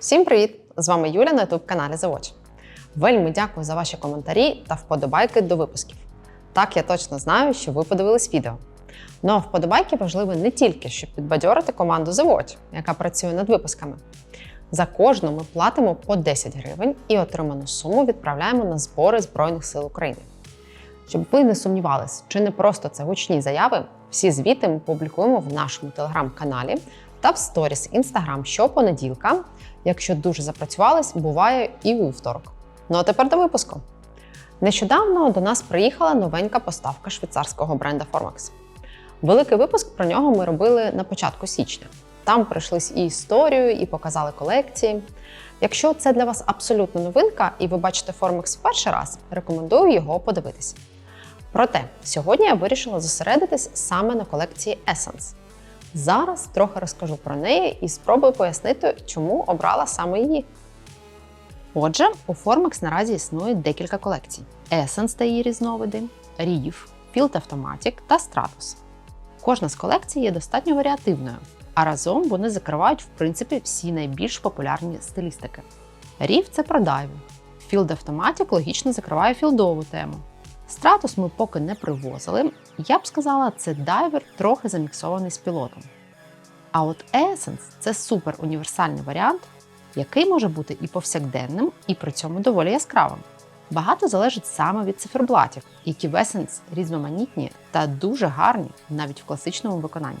Всім привіт! З вами Юля на youtube каналі Завоч. Вельми дякую за ваші коментарі та вподобайки до випусків. Так я точно знаю, що ви подивились відео. Ну а вподобайки важливі не тільки, щоб підбадьорити команду Завоч, яка працює над випусками. За кожну ми платимо по 10 гривень і отриману суму відправляємо на збори Збройних сил України. Щоб ви не сумнівались, чи не просто це гучні заяви, всі звіти ми публікуємо в нашому телеграм-каналі та в сторіс Інстаграм щопонеділка. Якщо дуже запрацювались, буває і у вівторок. Ну а тепер до випуску. Нещодавно до нас приїхала новенька поставка швейцарського бренда Formax. Великий випуск про нього ми робили на початку січня. Там пройшлись і історію, і показали колекції. Якщо це для вас абсолютно новинка, і ви бачите Formax в перший раз, рекомендую його подивитися. Проте сьогодні я вирішила зосередитись саме на колекції Essence. Зараз трохи розкажу про неї і спробую пояснити, чому обрала саме її. Отже, у Formex наразі існує декілька колекцій: Essence та її різновиди, Reef, Field Automatic та Stratus. Кожна з колекцій є достатньо варіативною, а разом вони закривають в принципі всі найбільш популярні стилістики. Reef – це про дайвінг, Field Automatic логічно закриває філдову тему. Стратус ми поки не привозили. Я б сказала, це дайвер трохи заміксований з пілотом. А от Essence – це супер універсальний варіант, який може бути і повсякденним, і при цьому доволі яскравим. Багато залежить саме від циферблатів, які в Essence різноманітні та дуже гарні навіть в класичному виконанні.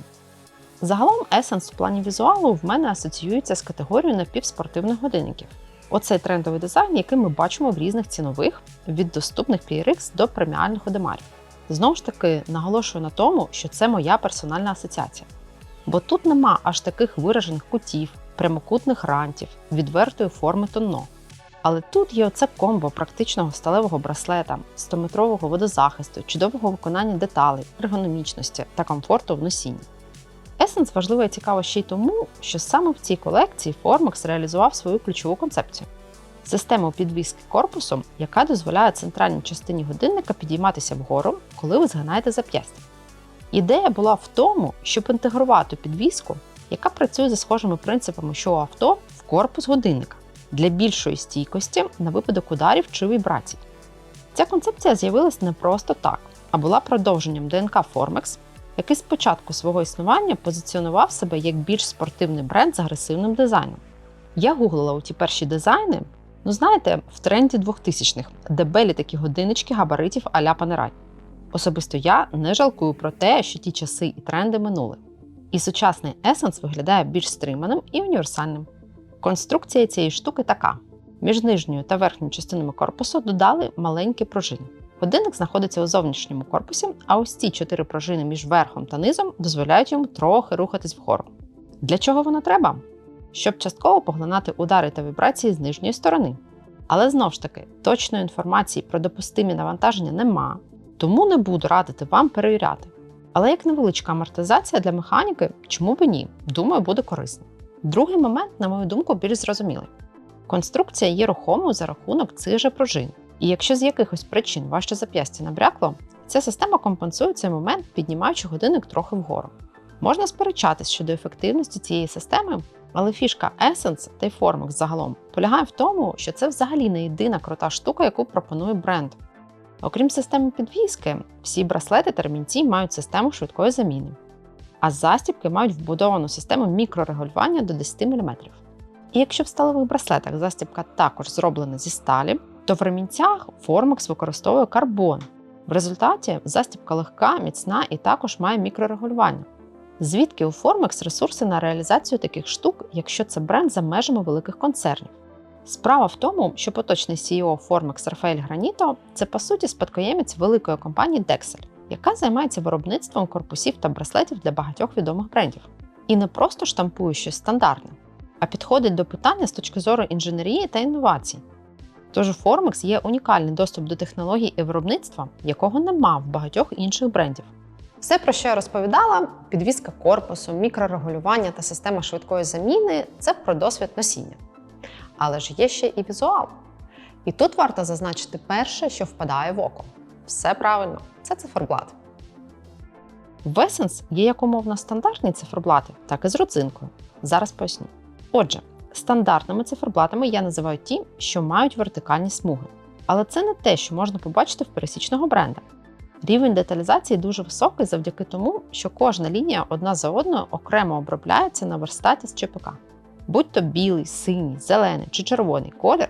Загалом Essence в плані візуалу в мене асоціюється з категорією напівспортивних годинників. Оцей трендовий дизайн, який ми бачимо в різних цінових від доступних PRX до преміальних одемарів. Знову ж таки, наголошую на тому, що це моя персональна асоціація. Бо тут нема аж таких виражених кутів, прямокутних рантів, відвертої форми тонно. Але тут є оце комбо практичного сталевого браслета, 100-метрового водозахисту, чудового виконання деталей, ергономічності та комфорту в носінні. Essence важливо і цікаво ще й тому, що саме в цій колекції Formex реалізував свою ключову концепцію систему підвіски корпусом, яка дозволяє центральній частині годинника підійматися вгору, коли ви згинаєте зап'ястя. Ідея була в тому, щоб інтегрувати підвіску, яка працює за схожими принципами, що у авто в корпус годинника для більшої стійкості на випадок ударів чи вібрацій. Ця концепція з'явилась не просто так, а була продовженням ДНК Formex, який з початку свого існування позиціонував себе як більш спортивний бренд з агресивним дизайном. Я гуглила у ті перші дизайни, ну знаєте, в тренді 2000-х, де белі такі годиннички габаритів а-ля Панерай. Особисто я не жалкую про те, що ті часи і тренди минули. І сучасний Essence виглядає більш стриманим і універсальним. Конструкція цієї штуки така: між нижньою та верхньою частинами корпусу додали маленькі пружини. Годинник знаходиться у зовнішньому корпусі, а ось ці чотири пружини між верхом та низом дозволяють йому трохи рухатись вгору. Для чого воно треба? Щоб частково поглинати удари та вібрації з нижньої сторони. Але знову ж таки, точної інформації про допустимі навантаження нема, тому не буду радити вам перевіряти. Але як невеличка амортизація для механіки, чому б ні? Думаю, буде корисно. Другий момент, на мою думку, більш зрозумілий. Конструкція є рухомою за рахунок цих же пружин. І якщо з якихось причин ваше зап'ястя набрякло, ця система компенсує цей момент, піднімаючи годинник трохи вгору. Можна сперечатись щодо ефективності цієї системи, але фішка Essence та й Formex загалом полягає в тому, що це взагалі не єдина крута штука, яку пропонує бренд. Окрім системи підвіски, всі браслети та ремінці мають систему швидкої заміни, а застібки мають вбудовану систему мікрорегулювання до 10 мм. І якщо в сталевих браслетах застібка також зроблена зі сталі, то в ремінцях Formex використовує карбон. В результаті застібка легка, міцна і також має мікрорегулювання. Звідки у Formex ресурси на реалізацію таких штук, якщо це бренд за межами великих концернів? Справа в тому, що поточний CEO Formex Рафаель Граніто це по суті спадкоємець великої компанії Dexel, яка займається виробництвом корпусів та браслетів для багатьох відомих брендів. І не просто штампує щось стандартне, а підходить до питання з точки зору інженерії та інновацій. Тож у Formex є унікальний доступ до технологій і виробництва, якого нема в багатьох інших брендів. Все, про що я розповідала, підвізка корпусу, мікрорегулювання та система швидкої заміни це про досвід носіння. Але ж є ще і візуал. І тут варто зазначити перше, що впадає в око. Все правильно, це циферблат. В Essence є як умовно стандартні циферблати, так і з родзинкою. Зараз поясню. Отже, Стандартними циферблатами я називаю ті, що мають вертикальні смуги. Але це не те, що можна побачити в пересічного бренда. Рівень деталізації дуже високий завдяки тому, що кожна лінія одна за одною окремо обробляється на верстаті з ЧПК. Будь то білий, синій, зелений чи червоний колір,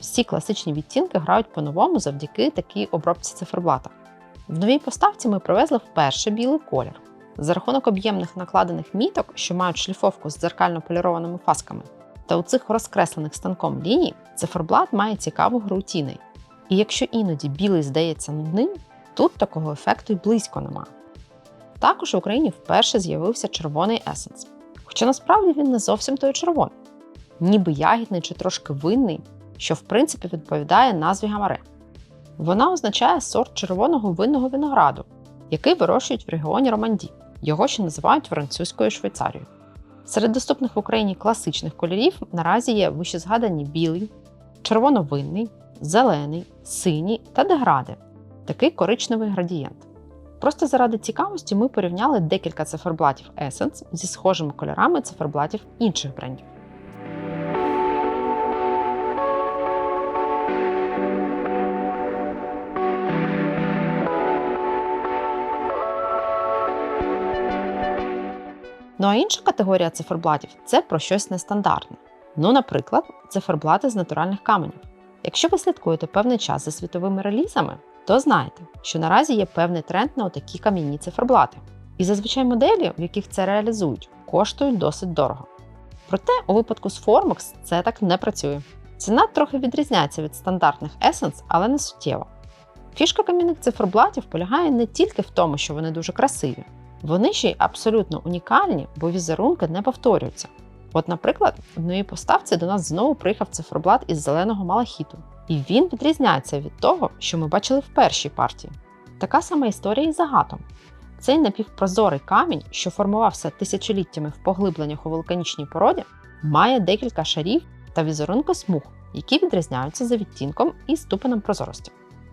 всі класичні відтінки грають по-новому завдяки такій обробці циферблата. В новій поставці ми привезли вперше білий колір. За рахунок об'ємних накладених міток, що мають шліфовку з дзеркально полірованими фасками, та у цих розкреслених станком ліній циферблат має цікаву гру тіней. І якщо іноді білий здається нудним, тут такого ефекту й близько нема. Також в Україні вперше з'явився червоний есенс, хоча насправді він не зовсім той червоний, ніби ягідний чи трошки винний, що в принципі відповідає назві гамаре. Вона означає сорт червоного винного винограду, який вирощують в регіоні Романді. Його ще називають французькою Швейцарією. Серед доступних в Україні класичних кольорів наразі є вищезгадані білий, червоновинний, зелений, синій та дегради, такий коричневий градієнт. Просто заради цікавості ми порівняли декілька циферблатів Essence зі схожими кольорами циферблатів інших брендів. Ну а інша категорія циферблатів це про щось нестандартне. Ну, наприклад, циферблати з натуральних каменів. Якщо ви слідкуєте певний час за світовими релізами, то знаєте, що наразі є певний тренд на отакі кам'яні циферблати. І зазвичай моделі, в яких це реалізують, коштують досить дорого. Проте у випадку з Formex це так не працює. Ціна трохи відрізняється від стандартних Essence, але не суттєво. Фішка кам'яних циферблатів полягає не тільки в тому, що вони дуже красиві, вони ще й абсолютно унікальні, бо візерунки не повторюються. От, наприклад, в новій поставці до нас знову приїхав циферблат із зеленого малахіту, і він відрізняється від того, що ми бачили в першій партії. Така сама історія і з агатом. Цей напівпрозорий камінь, що формувався тисячоліттями в поглибленнях у вулканічній породі, має декілька шарів та візерунки смуг, які відрізняються за відтінком і ступенем прозорості.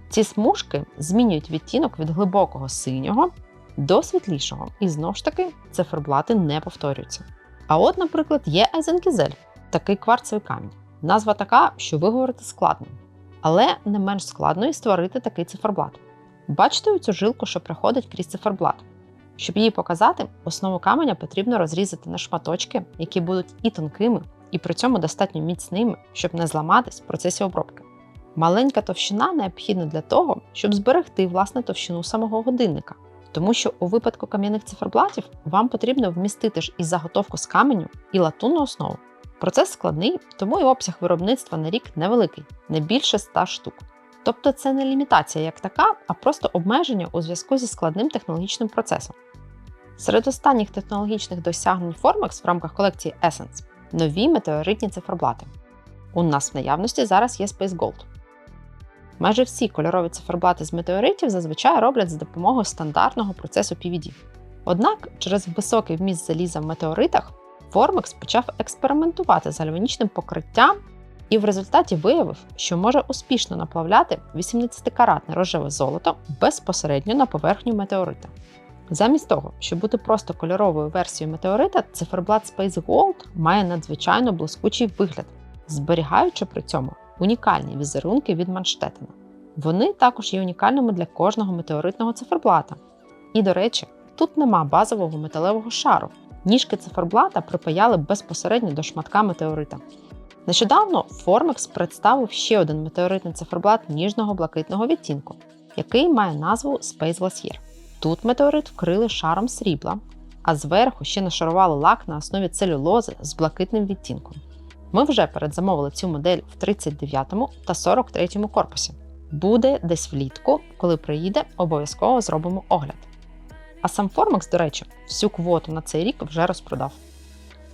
Ці смужки змінюють відтінок від глибокого синього до світлішого, і знову ж таки циферблати не повторюються. А от, наприклад, є Езенкізель, такий кварцевий камінь. Назва така, що виговорити складно. Але не менш складно і створити такий циферблат. Бачите цю жилку, що проходить крізь циферблат. Щоб її показати, основу каменя потрібно розрізати на шматочки, які будуть і тонкими, і при цьому достатньо міцними, щоб не зламатись в процесі обробки. Маленька товщина необхідна для того, щоб зберегти власне товщину самого годинника. Тому що у випадку кам'яних циферблатів вам потрібно вмістити ж і заготовку з каменю, і латунну основу. Процес складний, тому і обсяг виробництва на рік невеликий, не більше 100 штук. Тобто це не лімітація як така, а просто обмеження у зв'язку зі складним технологічним процесом. Серед останніх технологічних досягнень Formex в рамках колекції Essence нові метеоритні циферблати. У нас в наявності зараз є Space Gold. Майже всі кольорові циферблати з метеоритів зазвичай роблять за допомогою стандартного процесу PVD. Однак, через високий вміст заліза в метеоритах Formex почав експериментувати з гальванічним покриттям і в результаті виявив, що може успішно наплавляти 18-каратне рожеве золото безпосередньо на поверхню метеорита. Замість того, щоб бути просто кольоровою версією метеорита, циферблат Space Gold має надзвичайно блискучий вигляд, зберігаючи при цьому унікальні візерунки від Манштетена. Вони також є унікальними для кожного метеоритного циферблата. І, до речі, тут нема базового металевого шару. Ніжки циферблата припаяли безпосередньо до шматка метеорита. Нещодавно Formex представив ще один метеоритний циферблат ніжного блакитного відтінку, який має назву Space Glacier. Тут метеорит вкрили шаром срібла, а зверху ще нашарували лак на основі целюлози з блакитним відтінком. Ми вже передзамовили цю модель в 39 та 43 корпусі. Буде десь влітку, коли приїде, обов'язково зробимо огляд. А сам Formex, до речі, всю квоту на цей рік вже розпродав.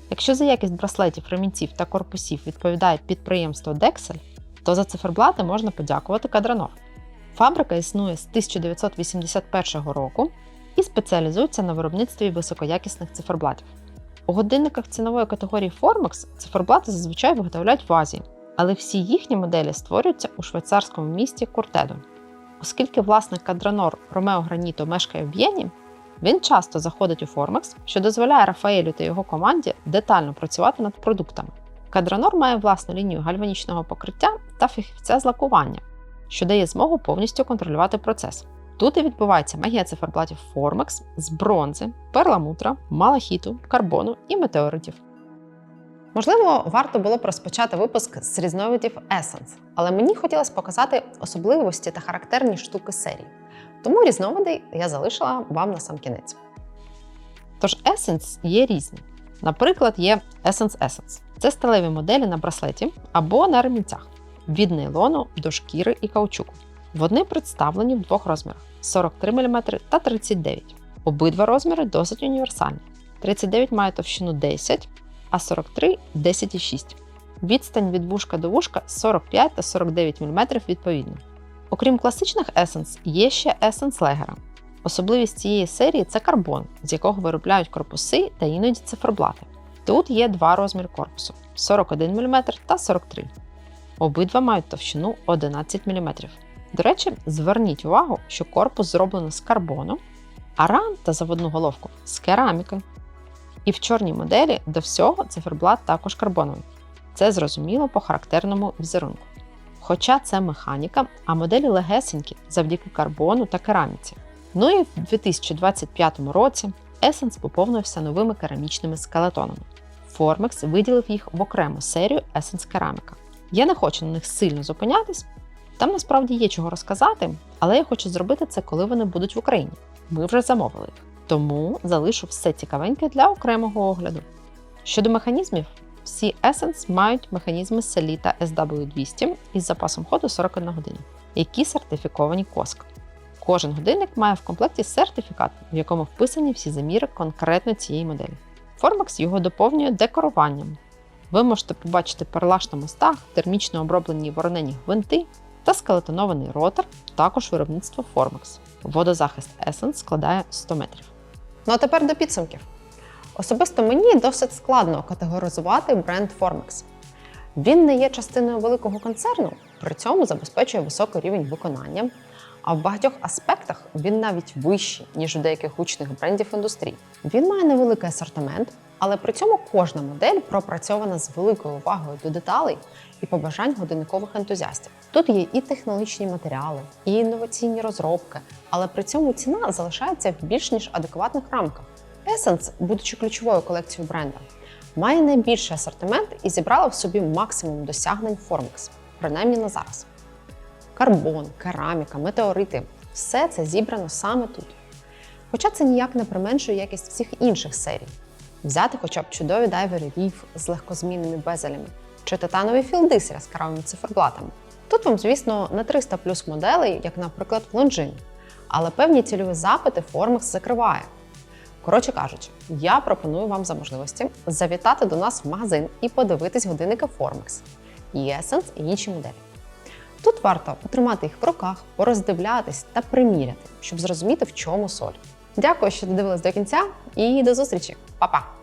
Якщо за якість браслетів, ремінців та корпусів відповідає підприємство Dexel, то за циферблати можна подякувати Кадранор. Фабрика існує з 1981 року і спеціалізується на виробництві високоякісних циферблатів. У годинниках цінової категорії Formex циферблати зазвичай виготовляють в Азії, але всі їхні моделі створюються у швейцарському місті Куртедо. Оскільки власник кадранор Ромео Граніто мешкає в В'єні, він часто заходить у Formex, що дозволяє Рафаелю та його команді детально працювати над продуктами. Кадронор має власну лінію гальванічного покриття та фахівця з лакування, що дає змогу повністю контролювати процес. Тут і відбувається магія циферблатів Formex з бронзи, перламутра, малахіту, карбону і метеоритів. Можливо, варто було б розпочати випуск з різновидів Essence, але мені хотілося показати особливості та характерні штуки серії. Тому різновиди я залишила вам на сам кінець. Тож Essence є різні. Наприклад, є Essence Essence. Це сталеві моделі на браслеті або на ремінцях від нейлону до шкіри і каучуку. Вони представлені в двох розмірах: 43 мм та 39 Обидва розміри досить універсальні. 39 має товщину 10, а 43 10,6. Відстань від вушка до вушка 45 та 49 мм відповідно. Окрім класичних Essence, є ще Essence Leggera. Особливість цієї серії це карбон, з якого виробляють корпуси та іноді циферблати. Тут є два розміри корпусу 41 мм та 43 Обидва мають товщину 11 мм. До речі, зверніть увагу, що корпус зроблено з карбону, а рам та заводну головку з кераміки. І в чорній моделі до всього циферблат також карбоновий. Це зрозуміло по характерному візерунку. Хоча це механіка, а моделі легесенькі завдяки карбону та кераміці. Ну і в 2025 році Essence поповнився новими керамічними скелетонами. Formex виділив їх в окрему серію Essence Кераміка. Я не хочу на них сильно зупинятись. Там насправді є чого розказати, але я хочу зробити це, коли вони будуть в Україні. Ми вже замовили їх. Тому залишу все цікавеньке для окремого огляду. Щодо механізмів, всі Essence мають механізми Selita SW200 із запасом ходу 41 година, які сертифіковані COSC. Кожен годинник має в комплекті сертифікат, в якому вписані всі заміри конкретно цієї моделі. Formex його доповнює декоруванням. Ви можете побачити перлаш на мостах, термічно оброблені воронені гвинти та скелетонований ротор, також виробництво Formex. Водозахист Essence складає 100 метрів. Ну а тепер до підсумків. Особисто мені досить складно категоризувати бренд Formex. Він не є частиною великого концерну, при цьому забезпечує високий рівень виконання. А в багатьох аспектах він навіть вищий, ніж у деяких гучних брендів індустрії. Він має невеликий асортимент, але при цьому кожна модель пропрацьована з великою увагою до деталей і побажань годинникових ентузіастів. Тут є і технологічні матеріали, і інноваційні розробки, але при цьому ціна залишається в більш ніж адекватних рамках. Essence, будучи ключовою колекцією бренда, має найбільший асортимент і зібрала в собі максимум досягнень Formex, принаймні на зараз. Карбон, кераміка, метеорити все це зібрано саме тут. Хоча це ніяк не применшує якість всіх інших серій. Взяти хоча б чудові дайвери Reef з легкозмінними безелями чи титанові філди з яскравими циферблатами. Тут вам, звісно, не 300 плюс моделей, як, наприклад, Longines, але певні цільові запити Formex закриває. Коротше кажучи, я пропоную вам за можливості завітати до нас в магазин і подивитись годинники Formex, Essence і інші моделі. Тут варто потримати їх в руках, пороздивлятись та приміряти, щоб зрозуміти, в чому соль. Дякую, що додивились до кінця, і до зустрічі, Па-па!